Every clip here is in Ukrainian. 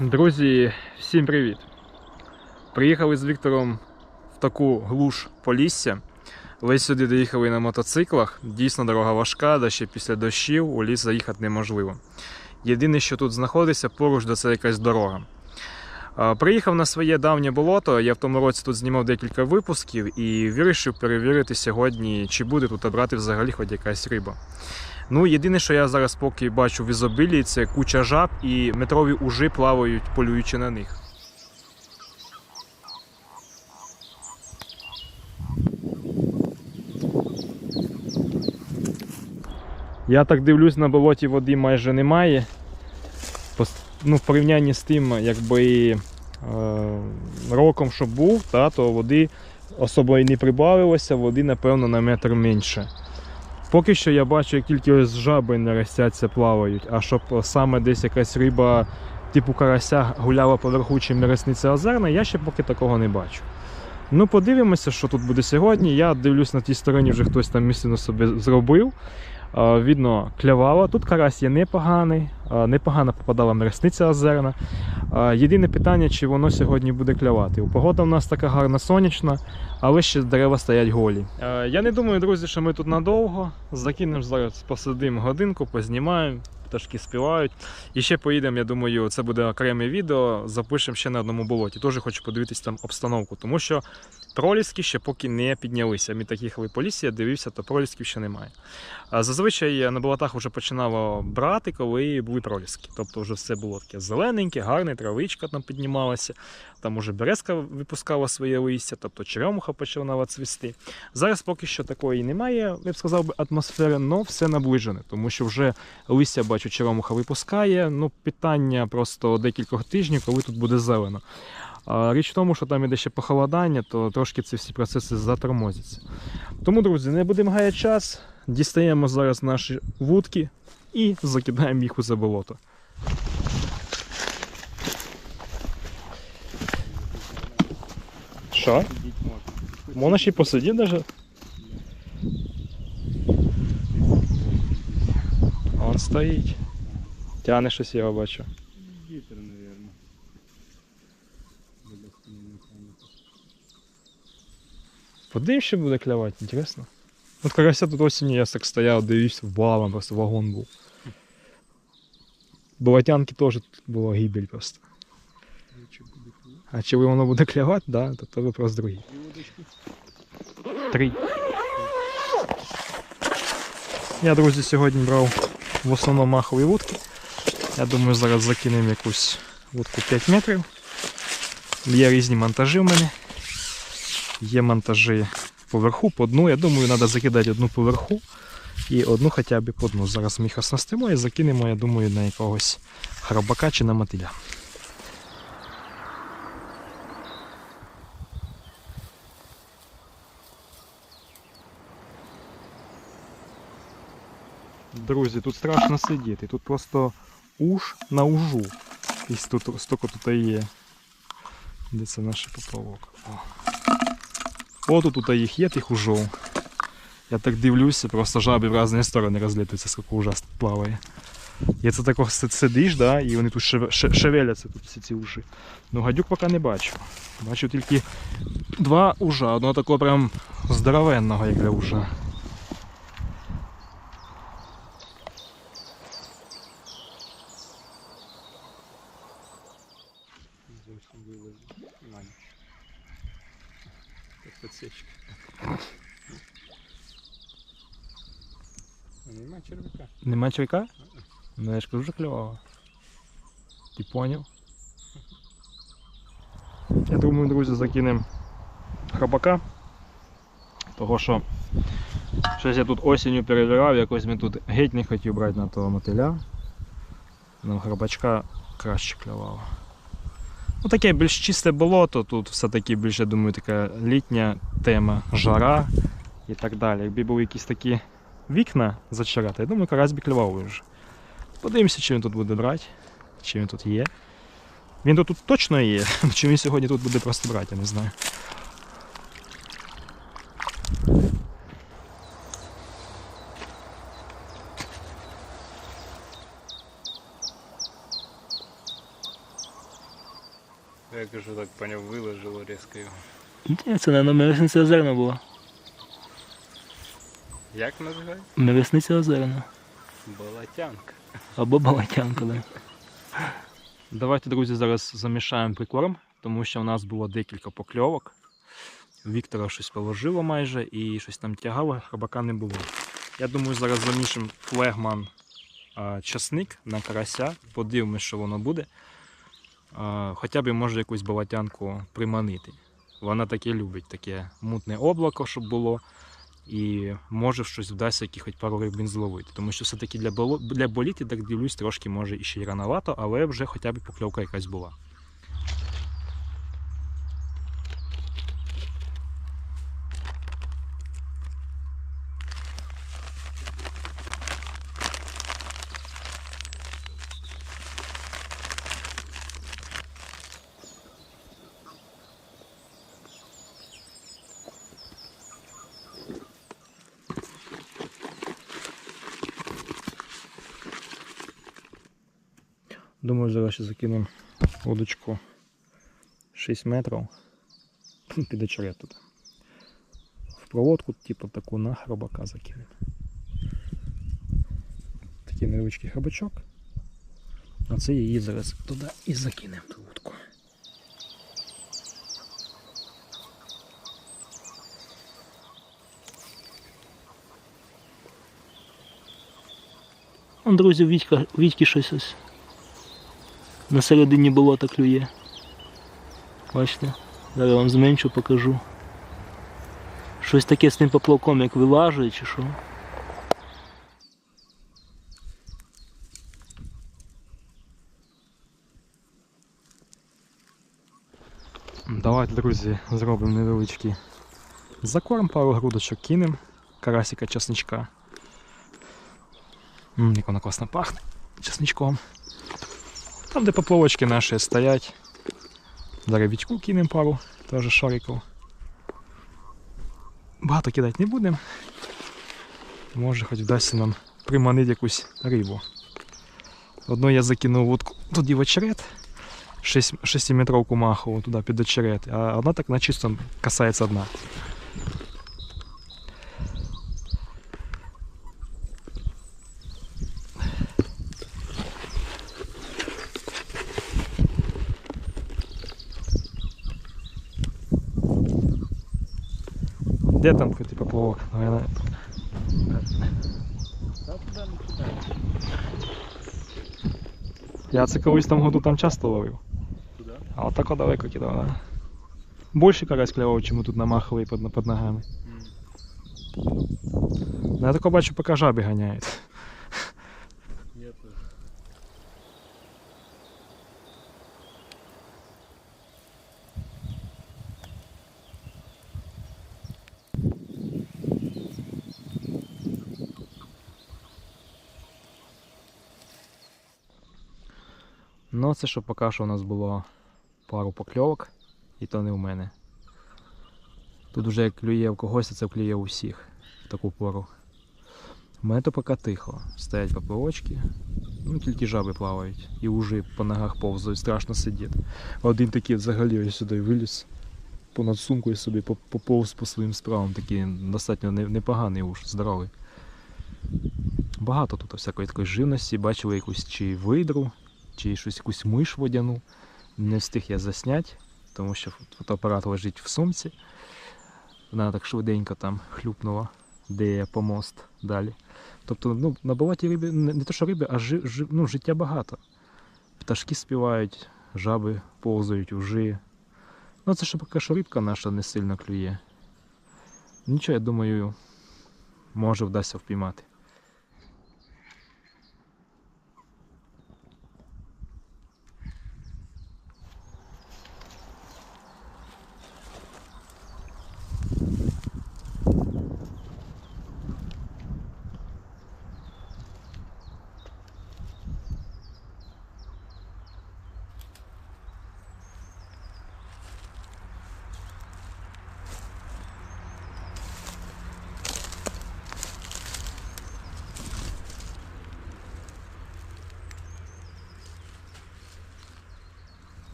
Друзі, всім привіт! Приїхали з Віктором в таку глуш Полісся. Ледь сюди доїхали на мотоциклах. Дійсно дорога важка, да ще після дощів у ліс заїхати неможливо. Єдине, що тут знаходиться, поруч де це якась дорога. Приїхав на своє давнє болото. Я в тому році тут знімав декілька випусків і вирішив перевірити сьогодні, чи буде тут брати взагалі хоч якась риба. Ну, єдине, що я зараз поки бачу в ізобілії, це куча жаб і метрові ужи плавають, полюючи на них. Я так дивлюсь, на болоті води майже немає. Ну, в порівнянні з тим, якби е, роком, що був, та, то води особо і не прибавилося, води, напевно, на метр менше. Поки що я бачу, як тільки ось жаби неростяться, плавають, а щоб саме десь якась риба типу карася гуляла поверху чи міресниця озерна, я ще поки такого не бачу. Ну, подивимося, що тут буде сьогодні. Я дивлюсь на тій стороні, вже хтось там місцину собі зробив. А, Видно, клявало. Тут карась є непоганий, непогано попадала міресниця озерна. Єдине питання, чи воно сьогодні буде клявати. Погода в нас така гарна сонячна, але ще дерева стоять голі. Я не думаю, друзі, що ми тут надовго. Закинемо зараз, посидимо годинку, познімаємо, пташки співають. І ще поїдемо, я думаю, це буде окреме відео. Запишемо ще на одному болоті. Теж хочу подивитись там обстановку, тому що проліски ще поки не піднялися. Ми таких по лісі, я дивився, то пролісків ще немає. Зазвичай на болотах вже починало брати, коли були проліски. Тобто вже все було таке зелененьке, гарне, травичка там піднімалася. Там уже березка випускала своє листя, тобто черемуха починала цвісти. Зараз поки що такої немає, я б сказав би, атмосфери, але все наближене, тому що вже листя, бачу, черемуха випускає. Ну, питання просто декількох тижнів, коли тут буде зелено. Річ в тому, що там іде ще похолодання, то трошки ці всі процеси затормозяться. Тому, друзі, не будемо гаяти час, дістаємо зараз наші вудки і закидаємо їх у це болото. Що? Можна ще й посидіти навіть? Он стоїть. Тяне щось я бачу. Вітер, наверное. Подивимось, що буде клявати, інтересно. От карася тут осінню я так стояв, дивився, валом, просто вагон був. Болотянки теж тут була гибель просто. А чи воно буде клявати, да, то, то вопрос другий. Три. Я, друзі, сьогодні брав в основному махові вудки. Я думаю, зараз закинемо якусь вудку 5 метрів. Є різні монтажі в мене. Є монтажі поверху, по дну. Я думаю, треба закидати одну поверху і одну хоча б по дну. Зараз ми їх оснастимо і закинемо, я думаю, на якогось храбака чи на мотиля. Друзі, тут страшно сидіти. Тут просто уж на ужу. І тут стільки тут є. Де це наш поплавок? О. От тут їх є, тих ужов. Я так дивлюся, просто жаби в різні сторони розлітаються, скільки ужасно плаває. І це тако сидиш, да, і вони тут шевеляться, тут всі ці уші. Ну гадюк поки не бачу. Бачу тільки два ужа, одного такого прям здоровенного, як для ужа. Зовсім вилазить. Вань. Як подсечка. А Нема червяка. Нема чайка? Ну я ж кажу, що клювало. Ти поняв? Я думаю, друзі, закинемо храбака. Того що щось я тут осінню перевірав, якось ми тут геть не хотів брати на того мотиля. Нам храбачка краще клювало. Ну таке більш чисте болото, тут все-таки більше, думаю, така літня тема, жара і так далі. Якби були якісь такі вікна зачарати, я думаю, карась би клював вже. Подивимося, чи він тут буде брати, чи він тут є. Він тут, тут точно є, чи він сьогодні тут буде просто брати, я не знаю. Я кажу, так поняв, виложило різко його. Ні, це не мирисниця озерна була. Як називають? Мирисниця озерна. Болотянка. Або балатянка, да. Давайте, друзі, зараз замішаємо прикорм, тому що в нас було декілька покльовок. Віктора щось положило майже і щось там тягало, хробака не було. Я думаю, зараз замішимо флегман а, часник на карася, подивимось, що воно буде. А, хоча б може якусь балатянку приманити. Вона таке любить, таке мутне облако, щоб було. І може щось вдасться яких пару рибин зловити. Тому що все-таки для, боліти, так дивлюсь, трошки може і ще й рановато, але вже хоча б покльовка якась була. Думаю, зараз ще закинемо удочку 6 метрів. Під очерет тут. В проводку, типу таку на хробака закинемо. Такий невеличкий хробачок. А це її зараз туди і закинемо ту вудку. Друзі, Вітька, Вітьки щось ось. На середині болота клює. Бачите? Зараз я вам зменшу покажу. Щось таке з тим поплавком, як вилажує чи що. Давайте, друзі, зробимо невеличкий закорм, пару грудочок кинемо, карасика чесничка. М, як вона класно пахне чесничком. Там, де поплавочки наші стоять. Зараз вічку кинемо пару, теж шариків. Багато кидати не будемо. Може хоч вдасться нам приманити якусь рибу. Одну я закинув вудку туди в очерет. 6-метровку махову туди під очерет, а одна так на чисто касається дна. Де там хоть поплавок? Наверное. Я це колись там году там часто ловив. А от так далеко кидав, да. Больше карась клявав, чим тут намахали маховий під, під ногами. Mm. Я тако бачу, поки жаби ганяють. Я теж. Ну, це що поки що у нас було пару покльовок, і то не в мене. Тут вже як клює в когось, а це клює у всіх в таку пору. У мене то поки тихо. Стоять поплавочки, ну тільки жаби плавають. І ужи по ногах повзають, страшно сидіти. Один такий взагалі ось сюди виліз понад сумкою собі поповз по своїм справам, такий достатньо непоганий уж, здоровий. Багато тут всякої такої живності, бачили якусь чи видру, чи щось якусь миш водяну. Не встиг я засняти, тому що фотоапарат лежить в сумці. Вона так швиденько там хлюпнула, де я помост далі. Тобто ну, на болоті риби, не, то що риби, а жи, жи- ну, життя багато. Пташки співають, жаби повзають, ужи. Ну це ще поки що рибка наша не сильно клює. Нічого, я думаю, може вдасться впіймати.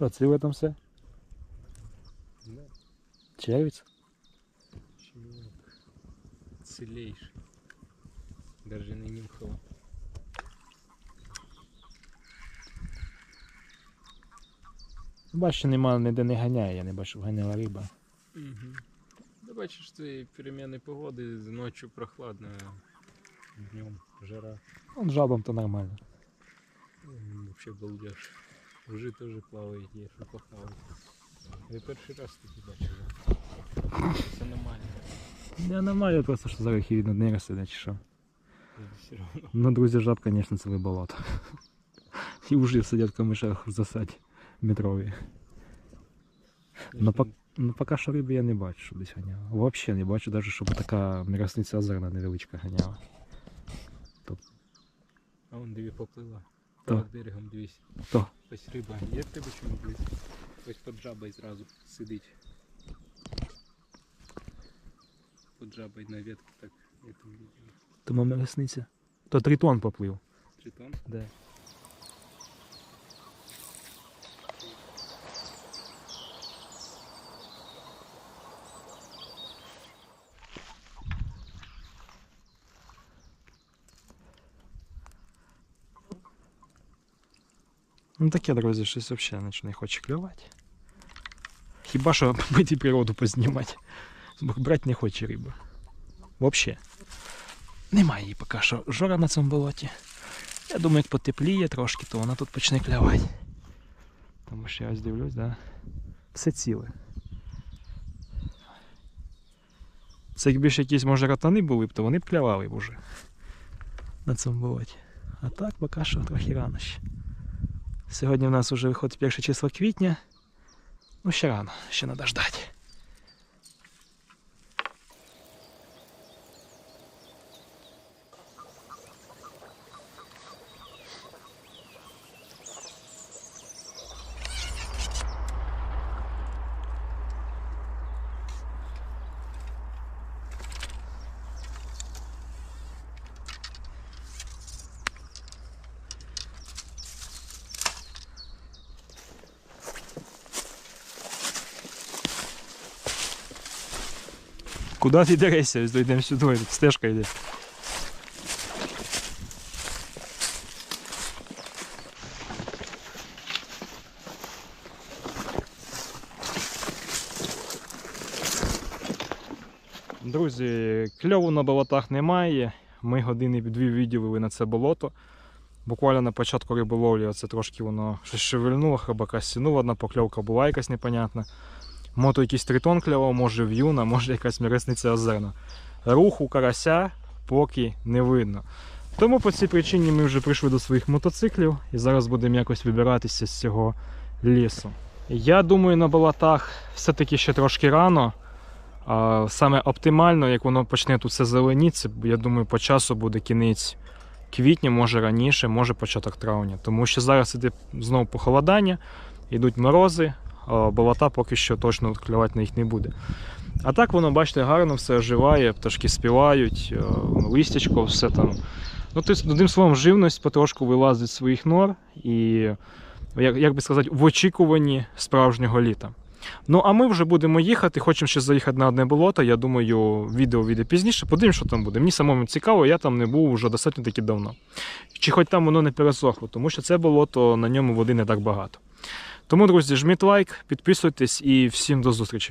Що, ціле там все? Да, Червіць? щенок. Целейший. Даже не нюхал. Бачу, нема ніде не ганяє, я не бачу, ганяла риба. Угу. Да бачиш, це перемены погоди, ночью прохладно, днем жара. Он жабам то нормально. Вообще балдеж. Уже тоже плавають, є, що похавати. Я перший раз такі бачив. Це нормально. Я нормально, просто що зараз їх видно не сидять, чи що. Все равно. Ну, друзі, жаб, звісно, це болото. І вже сидять в камишах в засаді метрові. Ну, пок- ну поки що риби я не бачу, що десь ганяла. Взагалі не бачу, навіть щоб така мірасниця озерна невеличка ганяла. А вон диви поплила. Перед берегом дивись. То. Ось риба. Є в тебе чому близько? Ось под жабою зразу сидить. Под жабою на ветку так. Я там То мама мірасниця. То тритон поплив. Тритон? Да. Ну таке, друзі, щось взагалі не хоче клювати. Хіба що побити природу познімати. Брати не хоче риби. Взагалі. Немає її поки що жора на цьому болоті. Я думаю, як потепліє трошки, то вона тут почне клявати. Тому що я ось дивлюсь, да? Все ціле. Це якби ще якісь, може, ратани були б, то вони б клявали б уже на цьому болоті. А так поки що трохи рано ще. Сьогодні в нас вже виходить перше число квітня. Ну, ще рано, ще треба ждати. Куди ти дерешся? Ось дійдемо сюди, стежка йде. Друзі, кльову на болотах немає. Ми години дві відділили на це болото. Буквально на початку риболовлі оце трошки воно щось шевельнуло, хабака стянуло, одна покльовка була якась непонятна. Мото якийсь тритон клював, може в'юна, може якась міресниця озерна. Руху карася поки не видно. Тому по цій причині ми вже прийшли до своїх мотоциклів і зараз будемо якось вибиратися з цього лісу. Я думаю, на болотах все-таки ще трошки рано. Саме оптимально, як воно почне тут все зеленіться, я думаю, по часу буде кінець квітня, може раніше, може початок травня. Тому що зараз іде знову похолодання, йдуть морози, болота поки що точно клювати на їх не буде. А так воно, бачите, гарно все оживає, пташки співають, е, листячко, все там. Ну, тобто, одним словом, живність потрошку вилазить з своїх нор і, як, як би сказати, в очікуванні справжнього літа. Ну, а ми вже будемо їхати. Хочемо ще заїхати на одне болото. Я думаю, відео вийде пізніше. Подивимось, що там буде. Мені самому цікаво, я там не був вже достатньо таки давно. Чи хоч там воно не пересохло, тому що це болото, на ньому води не так багато. Тому, друзі, жміть лайк, підписуйтесь і всім до зустрічі.